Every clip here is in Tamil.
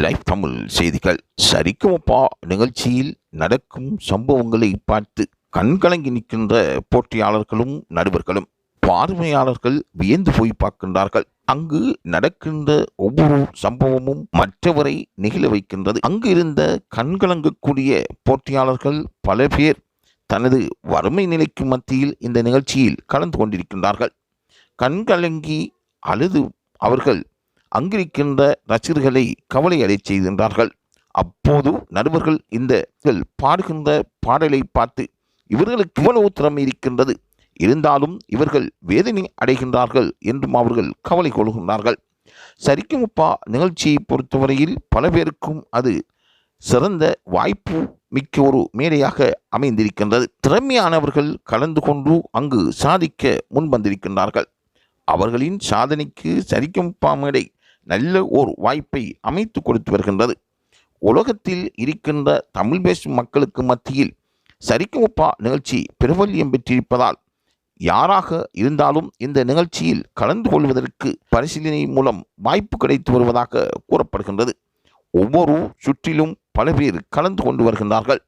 லைவ் தமிழ் செய்திகள். சரிக்குமப்பா. நிகழ்ச்சியில் நடக்கும் சம்பவங்களை பார்த்து கண்கலங்கி நிற்கின்ற போட்டியாளர்களும் நடுவர்களும் பார்வையாளர்கள் வியந்து போய் பார்க்கின்றார்கள். அங்கு நடக்கின்ற ஒவ்வொரு சம்பவமும் மற்றவரை நிகழ வைக்கின்றது. அங்கு இருந்த கண்கலங்கக்கூடிய போட்டியாளர்கள் பல பேர் தனது வறுமை நிலைக்கு மத்தியில் இந்த நிகழ்ச்சியில் கலந்து கொண்டிருக்கின்றார்கள். கண்கலங்கி அழுது அவர்கள் அங்கிருக்கின்ற ரசிகர்களை கவலை அடைச் செய்கின்றார்கள். அப்போது நடுவர்கள் இந்த பாடுகின்ற பாடலை பார்த்து இவர்களுக்கு இவ்வளவு திறமை இருக்கின்றது. இருந்தாலும் இவர்கள் வேதனை அடைகின்றார்கள் என்றும் அவர்கள் கவலை கொள்கின்றார்கள். சரிக்குமுப்பா நிகழ்ச்சியை பொறுத்தவரையில் பல பேருக்கும் அது சிறந்த வாய்ப்பு மிக்க ஒரு மேடையாக அமைந்திருக்கின்றது. திறமையானவர்கள் கலந்து கொண்டு அங்கு சாதிக்க முன்வந்திருக்கின்றார்கள். அவர்களின் சாதனைக்கு சரிக்குமுப்பா மேடை நல்ல ஓர் வாய்ப்பை அமைத்து கொடுத்து வருகின்றது. உலகத்தில் இருக்கின்ற தமிழ் பேசும் மக்களுக்கு மத்தியில் சரிக்குமுப்பா நிகழ்ச்சி பிரபல்யம் பெற்றிருப்பதால் யாராக இருந்தாலும் இந்த நிகழ்ச்சியில் கலந்து கொள்வதற்கு பரிசீலனை மூலம் வாய்ப்பு கிடைத்து வருவதாக கூறப்படுகின்றது. ஒவ்வொரு சுற்றிலும் பல பேர் கலந்து கொண்டு வருகின்றார்கள்.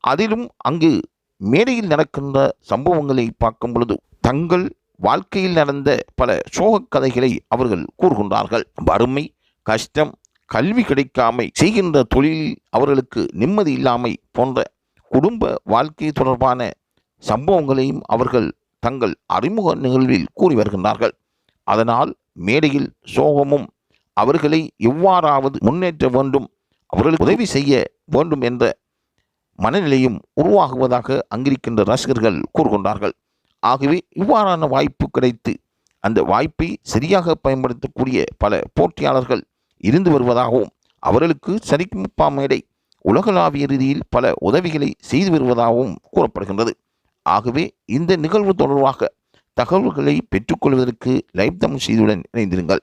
அதிலும் அங்கு மேடையில் நடக்கின்ற சம்பவங்களை பார்க்கும் பொழுது தங்கள் வாழ்க்கையில் நடந்த பல சோகக் கதைகளை அவர்கள் கூறுகின்றார்கள். வறுமை கஷ்டம் கல்வி கிடைக்காமை செய்கின்ற தொழிலில் அவர்களுக்கு நிம்மதி இல்லாமை போன்ற குடும்ப வாழ்க்கை தொடர்பான சம்பவங்களையும் அவர்கள் தங்கள் அறிமுக நிகழ்வில் கூறி வருகின்றார்கள். அதனால் மேடையில் சோகமும் அவர்களை எவ்வாறாவது முன்னேற்ற வேண்டும் அவர்களுக்கு உதவி செய்ய வேண்டும் என்ற மனநிலையும் உருவாகுவதாக அங்கிருக்கின்ற ரசிகர்கள் கூறுகின்றார்கள். ஆகவே இவ்வாறான வாய்ப்பு கிடைத்து அந்த வாய்ப்பை சரியாக பயன்படுத்தக்கூடிய பல போட்டியாளர்கள் இருந்து வருவதாகவும் அவர்களுக்கு சரிக்குமுப்பா மேடை உலகளாவிய ரீதியில் பல உதவிகளை செய்து வருவதாகவும் கூறப்படுகின்றது. ஆகவே இந்த நிகழ்வு தொடர்பாக தகவல்களை பெற்றுக்கொள்வதற்கு லைவ் தமிழ் செய்தியுடன் இணைந்திருங்கள்.